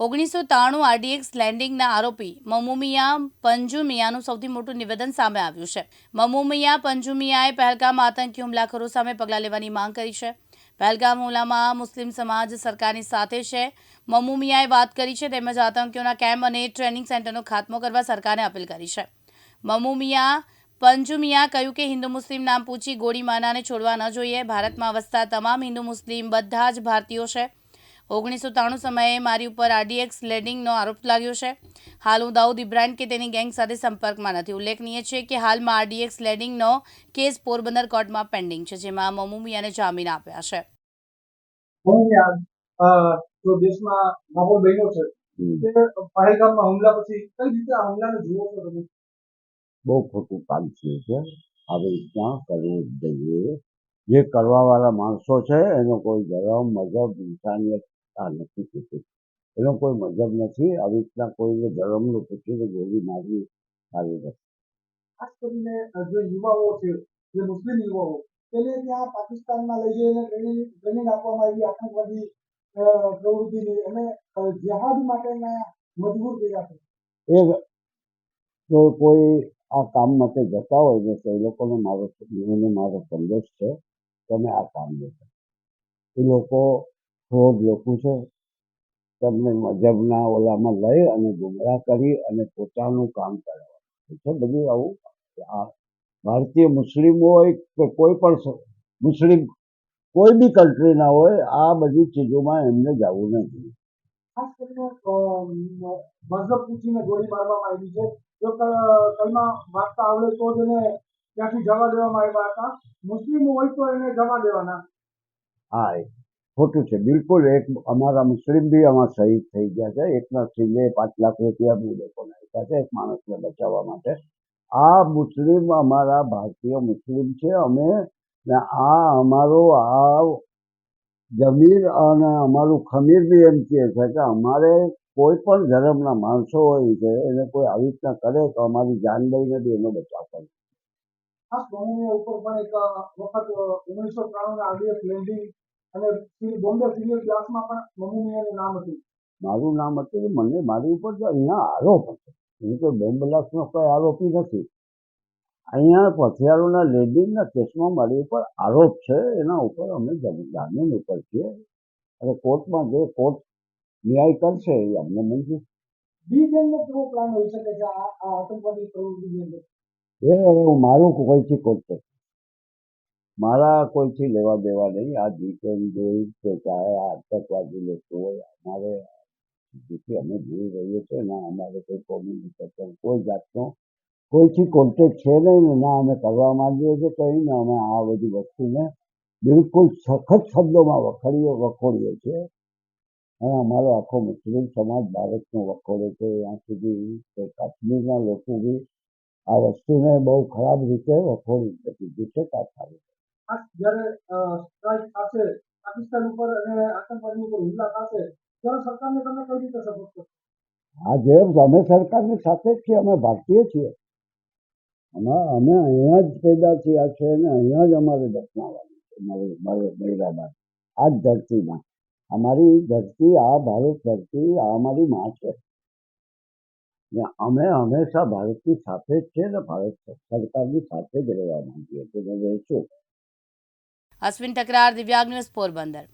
ઓગણીસો ત્રાણું આરડીએક્સ લેન્ડિંગના આરોપી મમુમિયા પંજુમિયાનું સૌથી મોટું નિવેદન સામે આવ્યું છે. મમુમિયા પંજુમિયાએ પહેલગામ આતંકી હુમલાખોરો સામે પગલાં લેવાની માંગ કરી છે. પહેલગામ હુમલામાં મુસ્લિમ સમાજ સરકારની સાથે છે. મમુમિયાએ વાત કરી છે, તેમજ આતંકીઓના કેમ્પ અને ટ્રેનિંગ સેન્ટરનો ખાત્મો કરવા સરકારને અપીલ કરી છે. મમુમિયા પંજુમિયા કહ્યું કે હિન્દુ મુસ્લિમ નામ પૂછી ગોળી માનાને છોડવા ન જોઈએ. ભારતમાં વસતા તમામ હિન્દુ મુસ્લિમ બધા જ ભારતીયો છે. ઓગણીસો ત્રાણું સમયે મારી ઉપર આરડીએક્સ લેડિંગનો આરોપ લાગ્યો છે. હાલ હું દાઉદ ઇબ્રાહીમ કે તેની ગેંગ સાથે સંપર્કમાં નથી. ઉલ્લેખનીય છે કે હાલમાં આરડીએક્સ લેડિંગનો કેસ પોરબંદર કોર્ટમાં પેન્ડિંગ છે જેમાં મમુમિયાને જામીન આપ્યા છે. હું યાર અ, જો દેશમાં માહોલ બન્યો છે કે પહેલગામમાં હુમલા પછી કઈ રીતે આ હુમલાને જુઓ છો તમે? બહુ ખોટું કામ થયું છે હવે ક્યાં કરવું જોઈએ? જે કરવાવાળા માણસો છે એનો કોઈ ધર્મ મذહબ ઇન્સાનિયત આ નથી પૂછતું એનો કોઈ મજબ નથી. આવી રીતના કોઈને ધર્મનું પૂછીને ગોળી મારવી સારી નથી ખાસ કરીને જે યુવાઓ છે જે મુસ્લિમ યુવાઓ તેને ત્યાં પાકિસ્તાનમાં લઈ જઈને ટ્રેનિંગ ટ્રેનિંગ આપવામાં આવી આતંકવાદી પ્રવૃત્તિની અને જહાજ માટેના મજબૂર કર્યા છે. એ જો કોઈ આ કામ માટે જતા હોય ને તો એ લોકોને મારો મારો સંદેશ છે તમે આ કામ ન કરો એ લોકો ફ્રોડ લોકો છે. તમને મજબના ઓલામાં લઈ અને ગુમરાહ કરી અને પોતાનું કામ કરાવવાનું. છે? બધું આવું. આ ભારતીય મુસ્લિમ હોય કે કોઈ પણ મુસ્લિમ કોઈ બી કન્ટ્રીના હોય આ બધી ચીજોમાં એમને જવું નથી. ખાસ કરીને મઝહબ પૂછીને ગોળી મારવામાં આવી છે. જો કલમા વાંચતા આવડે તો જ એને ત્યાંથી જવા દેવામાં આવ્યા હતા. મુસ્લિમ હોય તો એને જવા દેવાના. હા એ ખોટું છે. બિલકુલ એક અમારા મુસ્લિમ બી આમાં શહીદ થઈ ગયા છે. એકના સિંધે પાંચ લાખ રૂપિયા બી લોકોને આપ્યા છે એક માણસને બચાવવા માટે. આ મુસ્લિમ અમારા ભારતીય મુસ્લિમ છે. અમે આ અમારો આ જમીર અને અમારું ખમીર બી એમ કહે છે કે અમારે કોઈ પણ ધર્મના માણસો હોય છે, એને કોઈ આવી રીતના કરે તો અમારી જાન લઈને બી એનો બચાવ કરે. ઉપર પણ એક વખત ઓગણીસો ત્રાણું આરડીએફ લેન્ડિંગ અને બોમ્બે સિરિયલ ક્લાસમાં પણ મમ્મીનું નામ હતું. મારું નામ હતું મને મારી ઉપર તો અહીંયા આરોપ હતો. હું તો બોમ્બ બ્લાસ્ટનો કોઈ આરોપી નથી. અહીંયા પથિયારોના લેડિંગના કેસમાં મારી ઉપર આરોપ છે એના ઉપર અમે જમ- જામીન ઉપર છીએ. અને કોર્ટમાં જે કોર્ટ ન્યાય કરશે એ અમને મંજૂર. બી ગેંગનો કેવો પ્લાન હોઈ શકે છે આ આ આતંકવાદી પ્રવૃત્તિની અંદર? એ હવે હું મારું કોઈથી કોર્ટ મારા કોઈથી લેવા દેવા નહીં. આ વીકેન્ડ હોય કે ચાહે, આ આતંકવાદી લોકો હોય, અમારે જેથી અમે જોઈ રહીએ છીએ, ના અમારે કોઈ કોમ્યુનિકેશન કોઈ જાતનો કોઈથી કોન્ટેક્ટ છે નહીં ને અમે કરવા માંગીએ છીએ કંઈ ને અમે આ બધી વસ્તુને બિલકુલ સખત શબ્દોમાં વખોડીએ વખોડીએ છીએ. અને અમારો આખો મુસ્લિમ સમાજ ભારતનો વખોડે છે. ત્યાં સુધી કે કાશ્મીરના લોકો બી આ વસ્તુને બહુ ખરાબ રીતે વખોડી દીધી છે. તાત્કાલિક ખાસ જ્યારે સ્ટ્રાઇક થશે, પાકિસ્તાન ઉપર અને આતંકવાદી ઉપર હુમલા થશે, ત્યારે સરકારને તમે કઈ રીતે સપોર્ટ કરશો? હા જેમ અમે સરકારની સાથે જ છીએ, અમે ભારતીય છીએ. અમે અમે અહીંયા જ પેદા થયા છે અને અહીંયા જ અમારે દફનાવાનું છે મારે આ જ ધરતીમાં અમારી ધરતી, આ ભારત ધરતી, આ અમારી માં છે. અમે હંમેશા ભારતની સાથે જ છે ને, ભારત સરકારની સાથે જ રહેવા માંગીએ છીએ. રહીશું. અશ્વિન ટકરાર દિવ્યાંગ ન્યૂઝ પોરબંદર